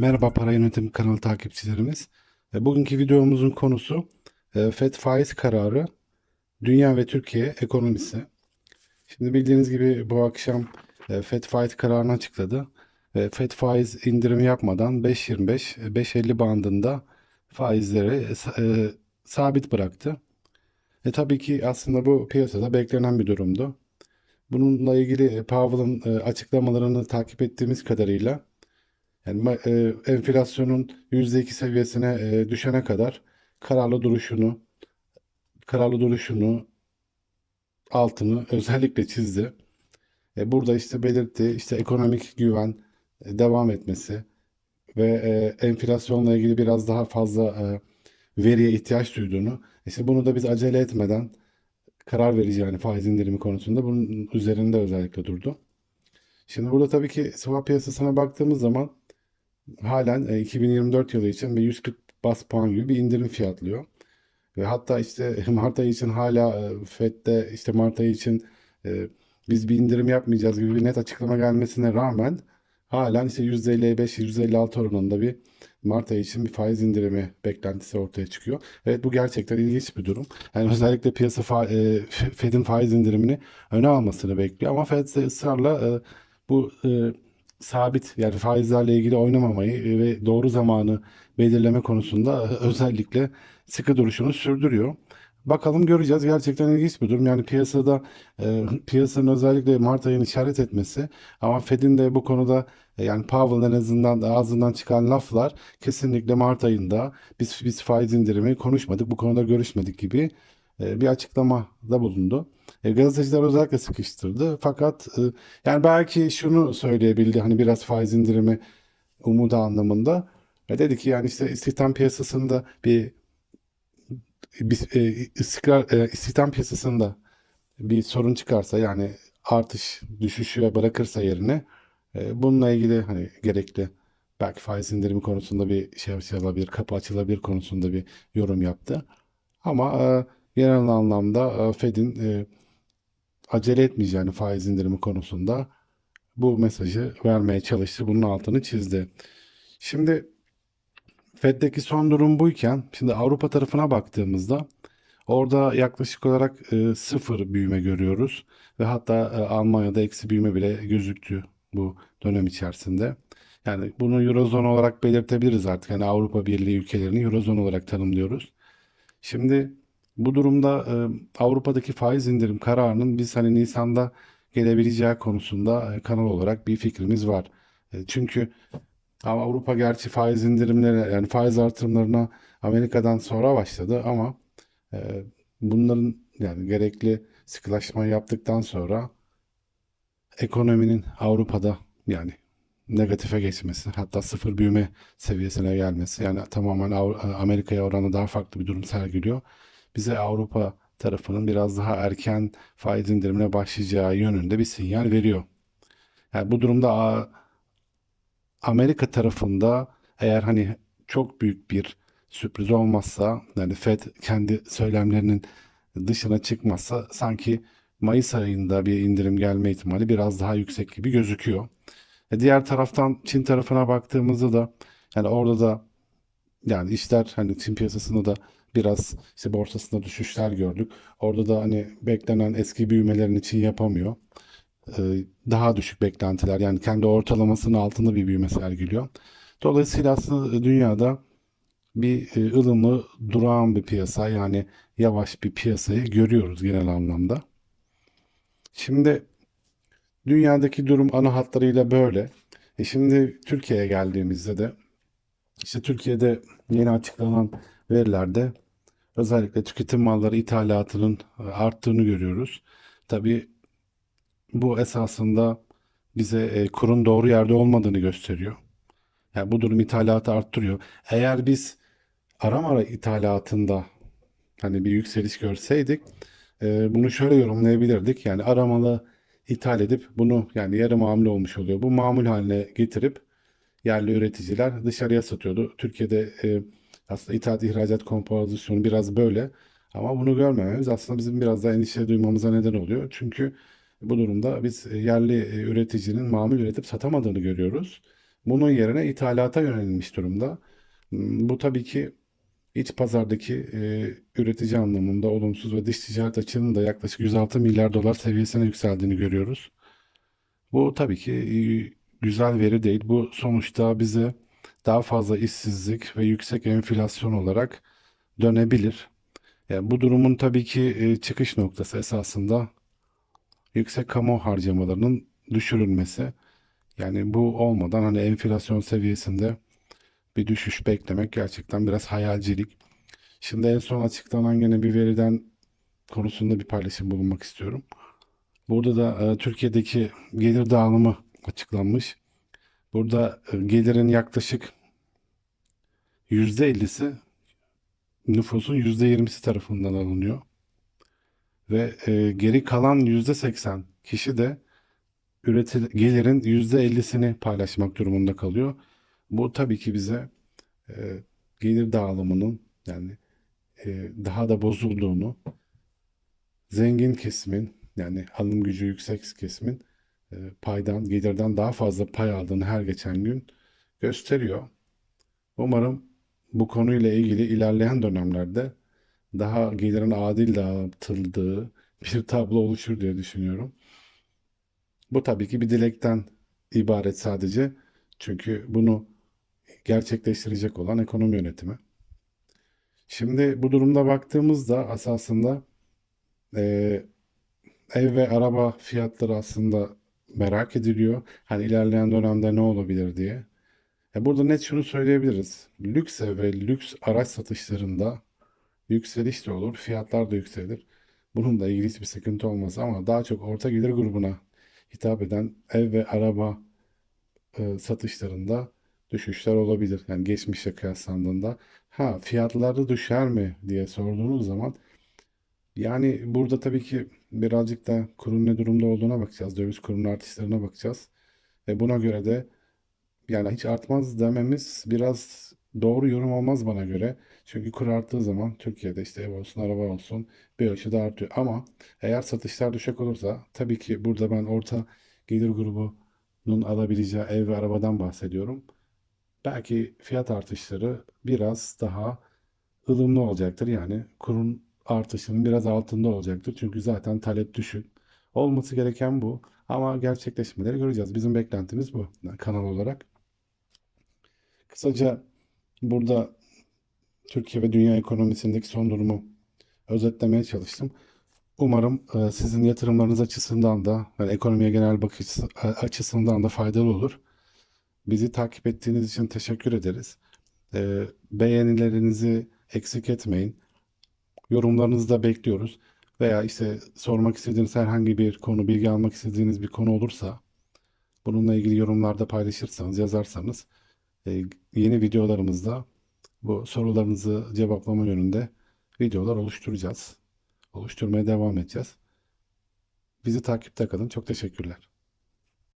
Merhaba Para Yönetimi kanalı takipçilerimiz. E, Bugünkü videomuzun konusu e, FED faiz kararı, dünya ve Türkiye ekonomisi. Şimdi bildiğiniz gibi bu akşam e, FED faiz kararını açıkladı. FED faiz indirimi yapmadan 5.25, 5.50 bandında faizleri sa- sabit bıraktı. E tabii ki aslında bu piyasada beklenen bir durumdu. Bununla ilgili Powell'ın açıklamalarını takip ettiğimiz kadarıyla yani e, enflasyonun %2 seviyesine e, düşene kadar kararlı duruşunu, kararlı duruşunu, altını özellikle çizdi. E, burada işte belirtti işte ekonomik güven e, devam etmesi ve e, enflasyonla ilgili biraz daha fazla e, veriye ihtiyaç duyduğunu, işte bunu da biz acele etmeden karar vereceğini faiz indirimi konusunda bunun üzerinde özellikle durdu. Şimdi burada tabii ki swap piyasasına baktığımız zaman halen e, 2024 yılı için bir 140 bas puan gibi bir indirim fiyatlıyor. Ve hatta işte Mart ayı için hala e, FED'de işte Mart ayı için e, biz bir indirim yapmayacağız gibi bir net açıklama gelmesine rağmen halen işte %55, %56 oranında bir Mart ayı için bir faiz indirimi beklentisi ortaya çıkıyor. Evet bu gerçekten ilginç bir durum. Yani özellikle piyasa fa- e, Fed'in faiz indirimini öne almasını bekliyor ama Fed ısrarla e, bu e, sabit yani faizlerle ilgili oynamamayı ve doğru zamanı belirleme konusunda özellikle sıkı duruşunu sürdürüyor. Bakalım göreceğiz. Gerçekten ilginç bir durum. Yani piyasada e, piyasanın özellikle Mart ayını işaret etmesi ama Fed'in de bu konuda e, yani Powell'ın en azından ağzından çıkan laflar kesinlikle Mart ayında biz biz faiz indirimi konuşmadık, bu konuda görüşmedik gibi e, bir açıklamada bulundu. E, gazeteciler özellikle sıkıştırdı. Fakat e, yani belki şunu söyleyebildi hani biraz faiz indirimi umudu anlamında. E, dedi ki yani işte istihdam piyasasında bir, bir e, istikrar e, istihdam piyasasında bir sorun çıkarsa yani artış düşüşü bırakırsa yerine e, bununla ilgili hani gerekli belki faiz indirimi konusunda bir şey açılabilir, kapı açılabilir konusunda bir yorum yaptı. Ama e, genel anlamda e, Fed'in e, acele etmeyeceğini faiz indirimi konusunda bu mesajı vermeye çalıştı. Bunun altını çizdi. Şimdi Fed'deki son durum buyken şimdi Avrupa tarafına baktığımızda orada yaklaşık olarak e, sıfır büyüme görüyoruz ve hatta e, Almanya'da eksi büyüme bile gözüktü bu dönem içerisinde. Yani bunu Eurozone olarak belirtebiliriz artık. Yani Avrupa Birliği ülkelerini Eurozone olarak tanımlıyoruz. Şimdi bu durumda e, Avrupa'daki faiz indirim kararının biz hani Nisan'da gelebileceği konusunda e, kanal olarak bir fikrimiz var. E, çünkü Avrupa gerçi faiz indirimleri yani faiz artırımlarına Amerika'dan sonra başladı ama e, bunların yani gerekli sıkılaşmayı yaptıktan sonra ekonominin Avrupa'da yani negatife geçmesi hatta sıfır büyüme seviyesine gelmesi yani tamamen Amerika'ya oranla daha farklı bir durum sergiliyor. Bize Avrupa tarafının biraz daha erken faiz indirimine başlayacağı yönünde bir sinyal veriyor. Yani bu durumda Amerika tarafında eğer hani çok büyük bir sürpriz olmazsa yani Fed kendi söylemlerinin dışına çıkmazsa sanki Mayıs ayında bir indirim gelme ihtimali biraz daha yüksek gibi gözüküyor. E, diğer taraftan Çin tarafına baktığımızda da yani orada da yani işler hani Çin piyasasında da biraz işte borsasında düşüşler gördük. Orada da hani beklenen eski büyümelerini Çin yapamıyor. Ee, daha düşük beklentiler yani kendi ortalamasının altında bir büyüme sergiliyor. Dolayısıyla aslında dünyada bir e, ılımlı durağan bir piyasa yani yavaş bir piyasayı görüyoruz genel anlamda. Şimdi dünyadaki durum ana hatlarıyla böyle. E şimdi Türkiye'ye geldiğimizde de işte Türkiye'de yeni açıklanan verilerde özellikle tüketim malları ithalatının e, arttığını görüyoruz. Tabii bu esasında bize e, kurun doğru yerde olmadığını gösteriyor. Yani bu durum ithalatı arttırıyor. Eğer biz Aramara ithalatında hani bir yükseliş görseydik e, bunu şöyle yorumlayabilirdik. Yani aramalı ithal edip bunu yani yarı mamul olmuş oluyor. Bu mamul haline getirip yerli üreticiler dışarıya satıyordu. Türkiye'de e, aslında ithalat ihracat kompozisyonu biraz böyle ama bunu görmememiz aslında bizim biraz daha endişe duymamıza neden oluyor. Çünkü bu durumda biz yerli e, üreticinin mamul üretip satamadığını görüyoruz Bunun yerine ithalata yönelilmiş durumda. Hmm, Bu tabii ki iç pazardaki e, üretici anlamında olumsuz ve dış ticaret açığının da yaklaşık 106 milyar dolar seviyesine yükseldiğini görüyoruz. Bu tabii ki e, güzel veri değil. Bu sonuçta bize daha fazla işsizlik ve yüksek enflasyon olarak dönebilir. Yani bu durumun tabii ki e, çıkış noktası esasında yüksek kamu harcamalarının düşürülmesi. Yani bu olmadan hani enflasyon seviyesinde bir düşüş beklemek gerçekten biraz hayalcilik. Şimdi en son açıklanan gene bir veriden konusunda bir paylaşım bulunmak istiyorum. Burada da e, Türkiye'deki gelir dağılımı açıklanmış. Burada e, gelirin yaklaşık %50'si nüfusun %20'si tarafından alınıyor. Ve e, geri kalan %80 kişi de üretil gelirin %50'sini paylaşmak durumunda kalıyor. Bu tabii ki bize e, gelir dağılımının yani e, daha da bozulduğunu, zengin kesimin yani alım gücü yüksek kesimin paydan, gelirden daha fazla pay aldığını her geçen gün gösteriyor. Umarım bu konuyla ilgili ilerleyen dönemlerde daha gelirin adil dağıtıldığı bir tablo oluşur diye düşünüyorum. Bu tabii ki bir dilekten ibaret sadece. Çünkü bunu gerçekleştirecek olan ekonomi yönetimi. Şimdi bu durumda baktığımızda esasında e, ev ve araba fiyatları aslında merak ediliyor. Hani ilerleyen dönemde ne olabilir diye. E burada net şunu söyleyebiliriz. Lüks ev ve lüks araç satışlarında yükseliş de olur, fiyatlar da yükselir. Bununla ilgili hiçbir sıkıntı olmaz ama daha çok orta gelir grubuna hitap eden ev ve araba e, satışlarında düşüşler olabilir. Yani geçmişe kıyaslandığında. Ha fiyatları düşer mi diye sorduğunuz zaman yani burada tabii ki birazcık da kurun ne durumda olduğuna bakacağız. Döviz kurunun artışlarına bakacağız. Ve buna göre de yani hiç artmaz dememiz biraz doğru yorum olmaz bana göre. Çünkü kur arttığı zaman Türkiye'de işte ev olsun, araba olsun bir ölçüde artıyor. Ama eğer satışlar düşük olursa tabii ki burada ben orta gelir grubunun alabileceği ev ve arabadan bahsediyorum. Belki fiyat artışları biraz daha ılımlı olacaktır. Yani kurun artışının biraz altında olacaktır. Çünkü zaten talep düşük. Olması gereken bu. Ama gerçekleşmeleri göreceğiz. Bizim beklentimiz bu kanal olarak. Kısaca burada Türkiye ve dünya ekonomisindeki son durumu özetlemeye çalıştım. Umarım e, sizin yatırımlarınız açısından da yani ekonomiye genel bakış açısından da faydalı olur. Bizi takip ettiğiniz için teşekkür ederiz. E, beğenilerinizi eksik etmeyin. Yorumlarınızı da bekliyoruz. Veya işte sormak istediğiniz herhangi bir konu, bilgi almak istediğiniz bir konu olursa bununla ilgili yorumlarda paylaşırsanız, yazarsanız e, yeni videolarımızda bu sorularınızı cevaplama yönünde videolar oluşturacağız. Oluşturmaya devam edeceğiz. Bizi takipte kalın. Çok teşekkürler.